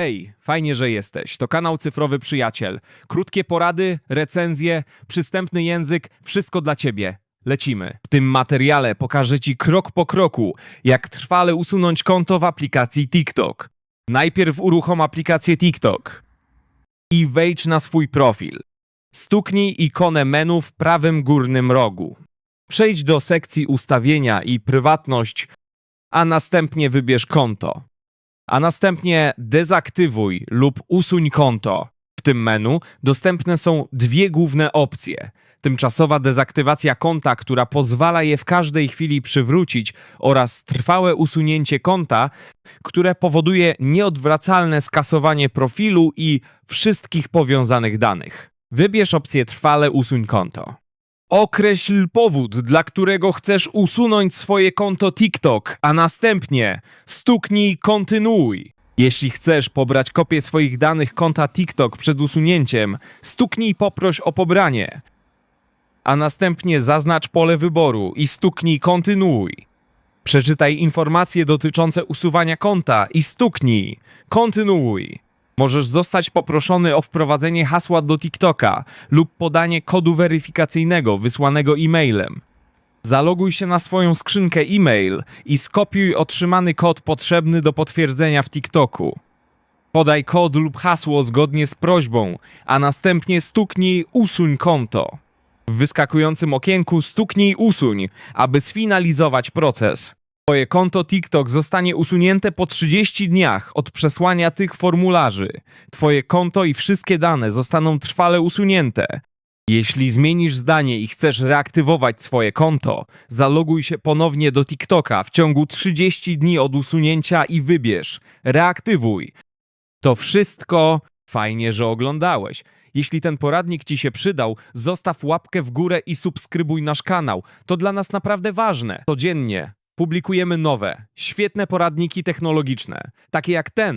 Hej, fajnie, że jesteś. To kanał Cyfrowy Przyjaciel. Krótkie porady, recenzje, przystępny język, wszystko dla ciebie. Lecimy. W tym materiale pokażę ci krok po kroku, jak trwale usunąć konto w aplikacji TikTok. Najpierw uruchom aplikację TikTok i wejdź na swój profil. Stuknij ikonę menu w prawym górnym rogu. Przejdź do sekcji ustawienia i prywatność, a następnie wybierz konto a następnie dezaktywuj lub usuń konto. W tym menu dostępne są dwie główne opcje: tymczasowa dezaktywacja konta, która pozwala je w każdej chwili przywrócić, oraz trwałe usunięcie konta, które powoduje nieodwracalne skasowanie profilu i wszystkich powiązanych danych. Wybierz opcję trwale usuń konto. Określ powód, dla którego chcesz usunąć swoje konto TikTok, a następnie stuknij kontynuuj. Jeśli chcesz pobrać kopię swoich danych konta TikTok przed usunięciem, stuknij poproś o pobranie. A następnie zaznacz pole wyboru i stuknij kontynuuj. Przeczytaj informacje dotyczące usuwania konta i stuknij kontynuuj. Możesz zostać poproszony o wprowadzenie hasła do TikToka lub podanie kodu weryfikacyjnego wysłanego e-mailem. Zaloguj się na swoją skrzynkę e-mail i skopiuj otrzymany kod potrzebny do potwierdzenia w TikToku. Podaj kod lub hasło zgodnie z prośbą, a następnie stuknij usuń konto. W wyskakującym okienku stuknij usuń, aby sfinalizować proces. Twoje konto TikTok zostanie usunięte po 30 dniach od przesłania tych formularzy. Twoje konto i wszystkie dane zostaną trwale usunięte. Jeśli zmienisz zdanie i chcesz reaktywować swoje konto, zaloguj się ponownie do TikToka w ciągu 30 dni od usunięcia i wybierz reaktywuj. To wszystko. Fajnie, że oglądałeś. Jeśli ten poradnik Ci się przydał, zostaw łapkę w górę i subskrybuj nasz kanał. To dla nas naprawdę ważne. Codziennie publikujemy nowe, świetne poradniki technologiczne, takie jak ten.